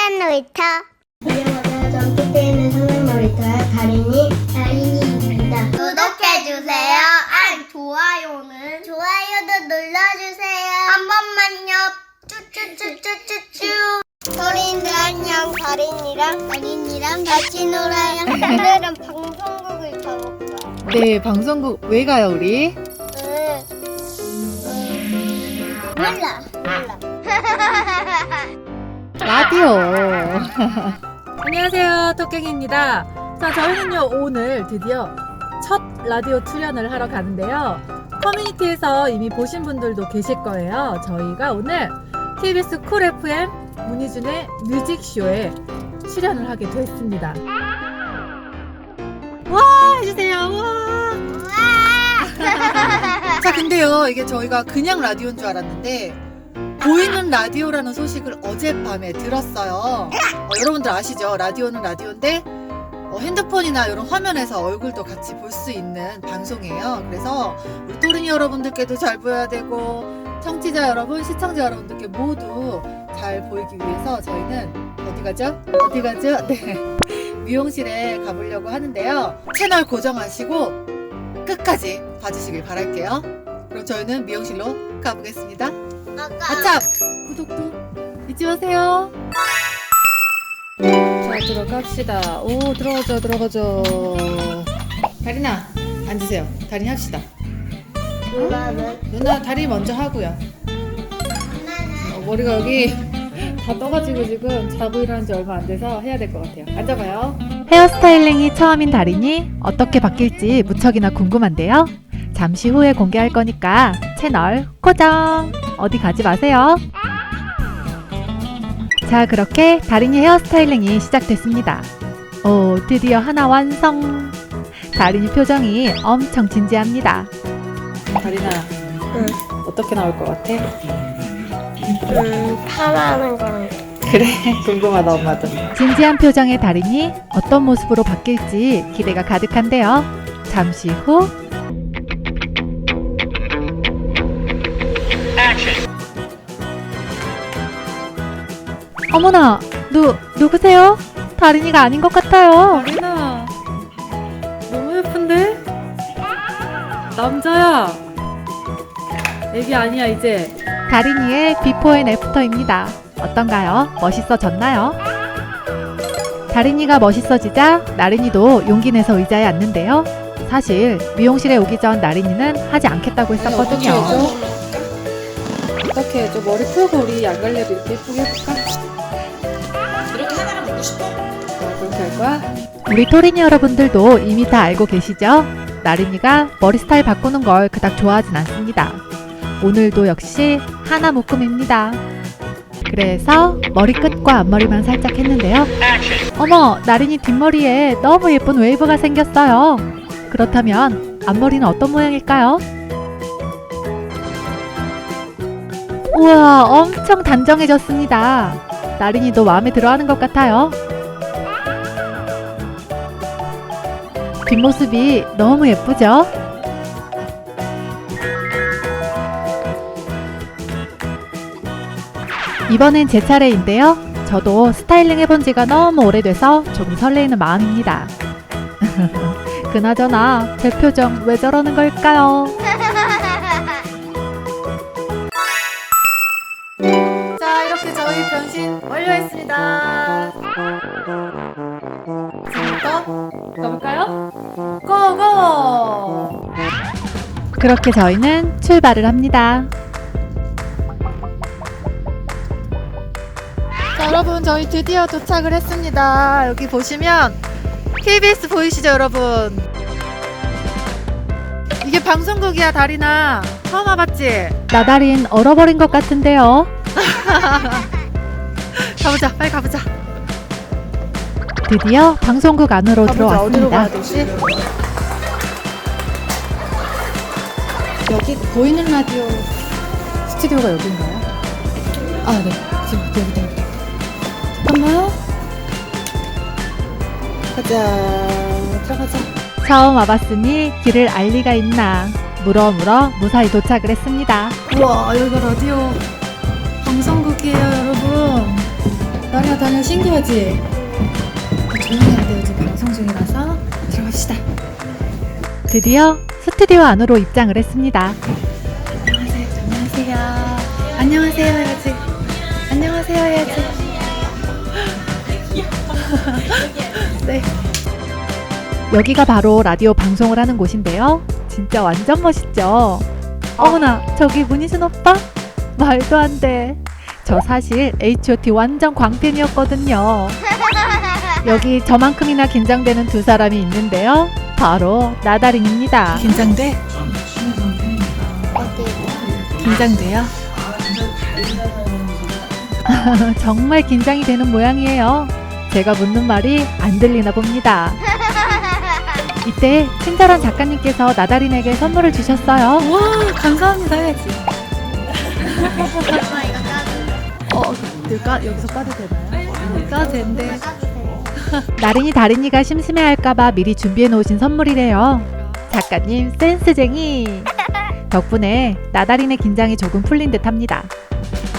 성단 놀이터 안녕하세요. 전국대에 있는 성남 놀이터의 다린이 다린이입니다. 구독해주세요 아 좋아요는 좋아요도 눌러주세요 한 번만요 쭈쭈쭈쭈쭈쭈 소린들 안녕 다린이랑 다린이랑 같이 놀아요 오늘은 방송국을 가볼 거야 네, 방송국 왜 가요, 우리? 응. 응. 몰라 몰라 라디오. 안녕하세요, 토깽입니다. 자, 저희는요, 오늘 드디어 첫 라디오 출연을 하러 가는데요. 커뮤니티에서 이미 보신 분들도 계실 거예요. 저희가 오늘 KBS 쿨 FM 문희준의 뮤직쇼에 출연을 하게 됐습니다. 와, 해주세요. 와. 자, 근데요, 이게 저희가 그냥 라디오인 줄 알았는데, 보이는 라디오라는 소식을 어젯밤에 들었어요. 어, 여러분들 아시죠? 라디오는 라디오인데, 어, 핸드폰이나 이런 화면에서 얼굴도 같이 볼 수 있는 방송이에요. 그래서 우리 토린이 여러분들께도 잘 보여야 되고, 청취자 여러분, 시청자 여러분들께 모두 잘 보이기 위해서 저희는 어디 가죠? 어디 가죠? 네. 미용실에 가보려고 하는데요. 채널 고정하시고 끝까지 봐주시길 바랄게요. 그럼 저희는 미용실로 가보겠습니다. 아까 아참! 구독도 잊지 마세요. 자, 들어갑시다. 오, 들어가죠, 들어가죠. 다리나, 앉으세요. 다리 합시다. 누나는 누나 다리 먼저 하고요. 어, 머리가 여기 다 떠가지고 지금 자고 일어난 지 얼마 안 돼서 해야 될 것 같아요. 앉아봐요. 헤어스타일링이 처음인 달인이 어떻게 바뀔지 무척이나 궁금한데요. 잠시 후에 공개할 거니까 채널 고정! 어디 가지 마세요. 자, 그렇게 달인이 헤어스타일링이 시작됐습니다. 오, 드디어 하나 완성! 달인이 표정이 엄청 진지합니다. 다리나, 어떻게 나올 것 같아? 음 파마하는 거랑 그래, 궁금하다, 엄마도. 진지한 표정의 달인이 어떤 모습으로 바뀔지 기대가 가득한데요. 잠시 후 어머나, 누 누구세요? 달인이가 아닌 것 같아요. 다리나, 너무 예쁜데? 남자야. 애기 아니야, 이제. 달인이의 비포 앤 애프터입니다. 어떤가요? 멋있어졌나요? 달인이가 멋있어지자 나린이도 용기 내서 의자에 앉는데요. 사실 미용실에 오기 전 나린이는 하지 않겠다고 했었거든요. 어떻게 해줘? 머리 풀고 우리 양갈래도 이렇게 예쁘게 해볼까? 할 거야? 우리 토린이 여러분들도 이미 다 알고 계시죠? 나린이가 머리 스타일 바꾸는 걸 그닥 좋아하진 않습니다. 오늘도 역시 하나 묶음입니다. 그래서 머리끝과 앞머리만 살짝 했는데요. 어머, 나린이 뒷머리에 너무 예쁜 웨이브가 생겼어요. 그렇다면 앞머리는 어떤 모양일까요? 우와, 엄청 단정해졌습니다. 나린이도 마음에 들어하는 것 같아요. 뒷모습이 너무 예쁘죠? 이번엔 제 차례인데요. 저도 스타일링 해본 지가 너무 오래돼서 조금 설레이는 마음입니다. 그나저나 제 표정 왜 저러는 걸까요? 자, 이렇게 저희 변신 완료했습니다. 지금부터 가볼까요? 고고! 그렇게 저희는 출발을 합니다. 자, 여러분, 저희 드디어 도착을 했습니다. 여기 보시면 KBS 보이시죠, 여러분? 이게 방송국이야, 다리나. 처음 와봤지? 나달인 얼어버린 것 같은데요. 가보자, 빨리 가보자. 드디어 방송국 안으로 가보자, 어디로 들어왔습니다. 가야 되지? 여기 보이는 라디오 스튜디오가 여기인가요? 아, 네. 지금 여기다, 여기다. 잠깐만요. 가자. 들어가자. 처음 와봤으니 길을 알 리가 있나. 물어 물어 무사히 도착을 했습니다. 우와, 여기가 라디오 방송국이에요, 여러분. 나리야 다니야 신기하지? 조용히 해야 돼요 지금 방송 중이라서 들어갑시다 드디어 스튜디오 안으로 입장을 했습니다. 안녕하세요 안녕하세요 안녕하세요 해야지 안녕하세요 해야지 네 여기가 바로 라디오 방송을 하는 곳인데요. 진짜 완전 멋있죠? 어머나, 저기 문희준 오빠? 말도 안 돼. 저 사실 H.O.T 완전 광팬이었거든요. 여기 저만큼이나 긴장되는 두 사람이 있는데요. 바로 나다린입니다. 긴장돼? 긴장돼요? 정말 긴장이 되는 모양이에요. 제가 묻는 말이 안 들리나 봅니다. 이때 친절한 작가님께서 나다린에게 선물을 주셨어요. 와 감사합니다 해야지. 어 이거 까, 여기서 까도 되나요? 까도 된대 나린이 다린이가 심심해할까봐 미리 준비해 놓으신 선물이래요. 작가님 센스쟁이. 덕분에 나다린의 긴장이 조금 풀린 듯합니다.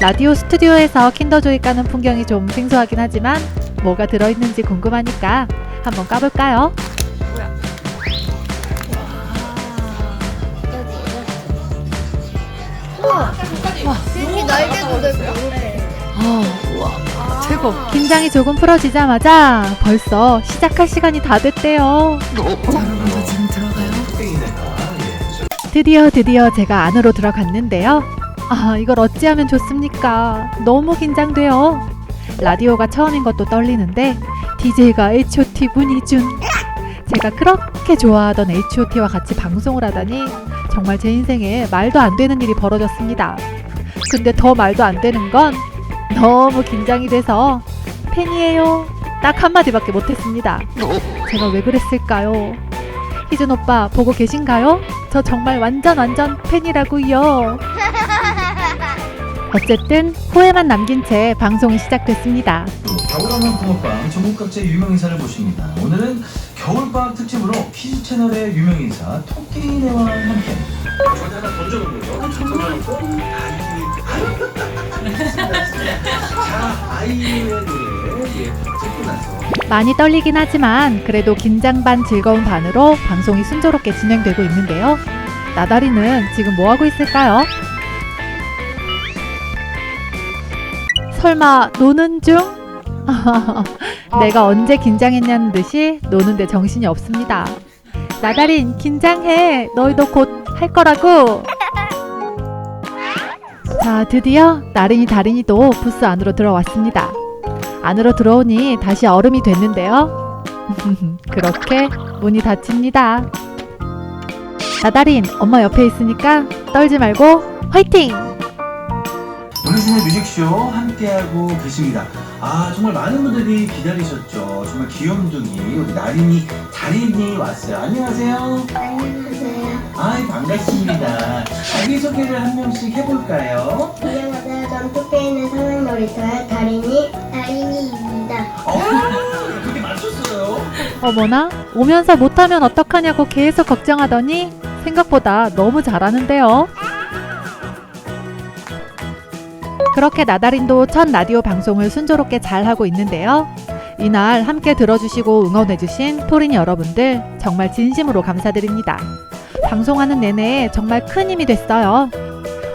라디오 스튜디오에서 킨더조이 까는 풍경이 좀 생소하긴 하지만 뭐가 들어있는지 궁금하니까 한번 까볼까요? 이렇게 날개도 넓고. 아 우와 최고 긴장이 조금 풀어지자마자 벌써 시작할 시간이 다 됐대요. 자 여러분 저 지금 들어가요 드디어 드디어 제가 안으로 들어갔는데요. 아, 이걸 어찌하면 좋습니까? 너무 긴장돼요. 라디오가 처음인 것도 떨리는데 DJ가 H.O.T 문희준. 제가 그렇게 좋아하던 H.O.T와 같이 방송을 하다니 정말 제 인생에 말도 안 되는 일이 벌어졌습니다. 근데 더 말도 안 되는 건 너무 긴장이 돼서 팬이에요. 딱 한마디밖에 못했습니다. 제가 왜 그랬을까요? 희준 오빠 보고 계신가요? 저 정말 완전 완전 팬이라고요. 어쨌든 후회만 남긴 채 방송이 시작됐습니다. 겨울하면 붕어빵 전국 각지의 유명 인사를 모십니다. 오늘은 겨울방학 특집으로 퀴즈 채널의 유명 인사 토끼네와 함께 저한테 하나 던져놓은 거죠? 던져놓고 자 아이유의 노래 예, 듣고 나서 많이 떨리긴 하지만 그래도 긴장 반 즐거운 반으로 방송이 순조롭게 진행되고 있는데요. 나다리는 지금 뭐 하고 있을까요? 설마 노는 중? 내가 언제 긴장했냐는 듯이 노는데 정신이 없습니다. 나다린 긴장해. 너희도 곧 할 거라고. 자, 드디어 나린이 다린이도 부스 안으로 들어왔습니다. 안으로 들어오니 다시 얼음이 됐는데요. 그렇게 문이 닫힙니다. 나다린, 엄마 옆에 있으니까 떨지 말고 화이팅! 문희진의 뮤직쇼 함께하고 계십니다. 아 정말 많은 분들이 기다리셨죠. 정말 귀염둥이 우리 나린이 다린이 왔어요. 안녕하세요. 안녕하세요. 아이 반갑습니다. 자기 소개를 한 명씩 해볼까요? 안녕하세요. 전 토끼에 있는 상황놀이터의 다린이 다린이입니다. 어, 그렇게 맞췄어요. 어머나, 오면서 못하면 어떡하냐고 계속 걱정하더니 생각보다 너무 잘하는데요. 그렇게 나다린도 첫 라디오 방송을 순조롭게 잘 하고 있는데요. 이날 함께 들어주시고 응원해주신 토린 여러분들 정말 진심으로 감사드립니다. 방송하는 내내 정말 큰 힘이 됐어요.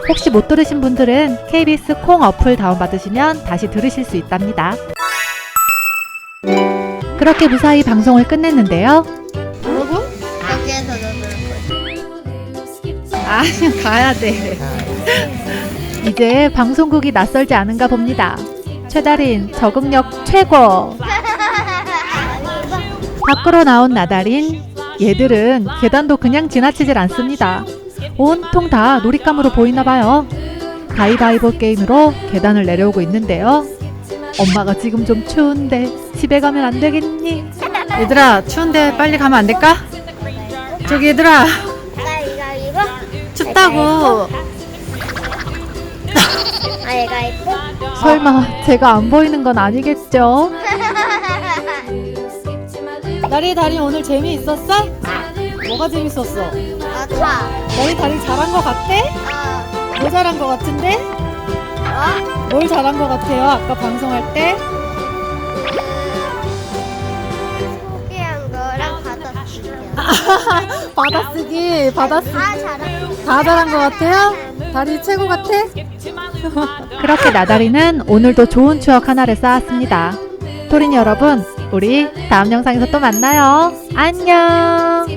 혹시 못 들으신 분들은 KBS 콩 어플 다운받으시면 다시 들으실 수 있답니다. 그렇게 무사히 방송을 끝냈는데요. 뭐라고? 여기에서 넣을 거지. 아니 가야 돼 이제 방송국이 낯설지 않은가 봅니다. 최다린 적응력 최고. 밖으로 나온 나다린 얘들은 계단도 그냥 지나치질 않습니다. 온통 다 놀잇감으로 보이나 봐요. 가위바위보 게임으로 계단을 내려오고 있는데요. 엄마가 지금 좀 추운데 집에 가면 안 되겠니? 얘들아 추운데 빨리 가면 안 될까? 저기 얘들아. 춥다고 내가 예뻐? 설마 제가 안 보이는 건 아니겠죠? 나리 다리 오늘 재미있었어? 뭐가 재밌었어? 아차. 너희 다리 잘한 거 같대? 어. 뭐 잘한 거 같은데? 어? 뭘 잘한 거 같아요? 아까 방송할 때? 소개한 거랑 받아치기. 받아쓰기, 받아쓰기. 다 잘한 거 같아요? 다리 최고 같아? 그렇게 나다리는 오늘도 좋은 추억 하나를 쌓았습니다. 토린이 여러분, 우리 다음 영상에서 또 만나요. 안녕!